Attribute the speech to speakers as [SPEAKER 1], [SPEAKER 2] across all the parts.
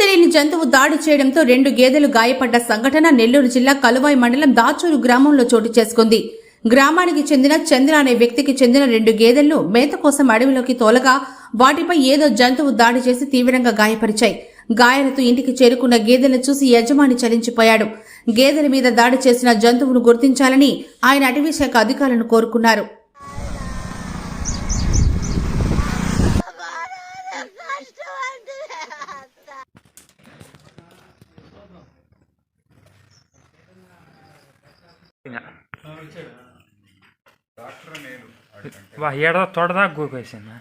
[SPEAKER 1] తెలియని జంతువు దాడి చేయడంతో రెండు గేదెలు గాయపడ్డ సంఘటన నెల్లూరు జిల్లా కలువాయి మండలం దాచూరు గ్రామంలో చోటు చేసుకుంది. గ్రామానికి చెందిన చంద్ర అనే వ్యక్తికి చెందిన రెండు గేదెలను మేత కోసం అడవిలోకి తోలగా వాటిపై ఏదో జంతువు దాడి చేసి తీవ్రంగా గాయపరిచాయి. గాయాలతో ఇంటికి చేరుకున్న గేదెలను చూసి యజమాని చలించిపోయాడు. గేదెల మీద దాడి చేసిన జంతువును గుర్తించాలని ఆయన అటవీ శాఖ అధికారులను కోరుకున్నారు.
[SPEAKER 2] వా ఏడ తొడదా గూకేసింది?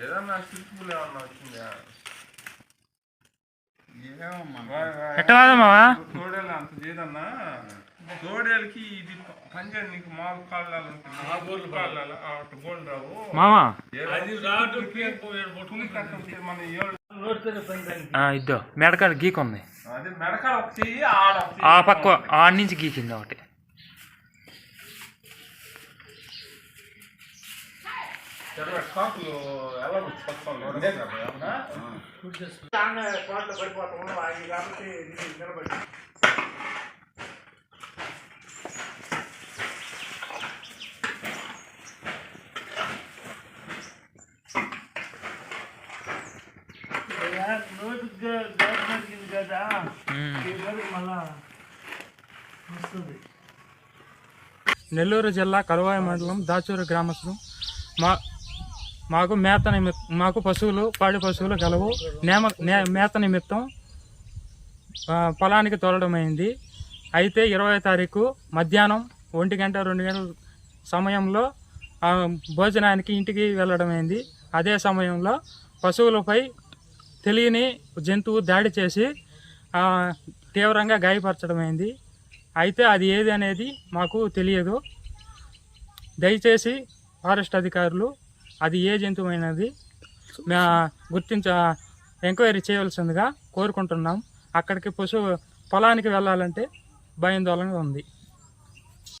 [SPEAKER 3] ఏదన్నా సిప్పులు ఏమన్నా వచ్చిందా?
[SPEAKER 2] ఎట్ట వాదమావా
[SPEAKER 3] తోడేలు అంత చేయదన్నా తోడేలకి ఇది పంచాయతీ నీకు మాకు కాళ్ళాలు ఉంటుంది కాళ్ళాలు అటు గోల్డ్ రావు.
[SPEAKER 2] మామా?
[SPEAKER 3] అది రాటు మన ఏడు
[SPEAKER 2] ఆ, ఇద్దో మెడకాడ గీకుంది
[SPEAKER 3] ఆడ.
[SPEAKER 2] ఆ పక్క ఆ నుంచి గీకింది ఒకటి.
[SPEAKER 3] ఎలా పట్టుకోవాలి
[SPEAKER 2] నెల్లూరు జిల్లా కలవాయి మండలం దాచూరు గ్రామస్తులు. మా మాకు మేత నిమిత్ మాకు పశువులు పాడి పశువులు కలవు నేమ నే మేత నిమిత్తం పొలానికి తోలడమైంది అయితే ఇరవై తారీఖు మధ్యాహ్నం ఒంటి గంట రెండు గంటల సమయంలో భోజనానికి ఇంటికి వెళ్ళడమైంది అదే సమయంలో పశువులపై తెలియని జంతువు దాడి చేసి తీవ్రంగా గాయపరచడమైంది. అయితే అది ఏది అనేది మాకు తెలియదు. దయచేసి ఫారెస్ట్ అధికారులు అది ఏ జంతువైనది గుర్తించ ఎంక్వైరీ చేయవలసిందిగా కోరుకుంటున్నాం. అక్కడికి పశువు పొలానికి వెళ్ళాలంటే భయాందోళన ఉంది.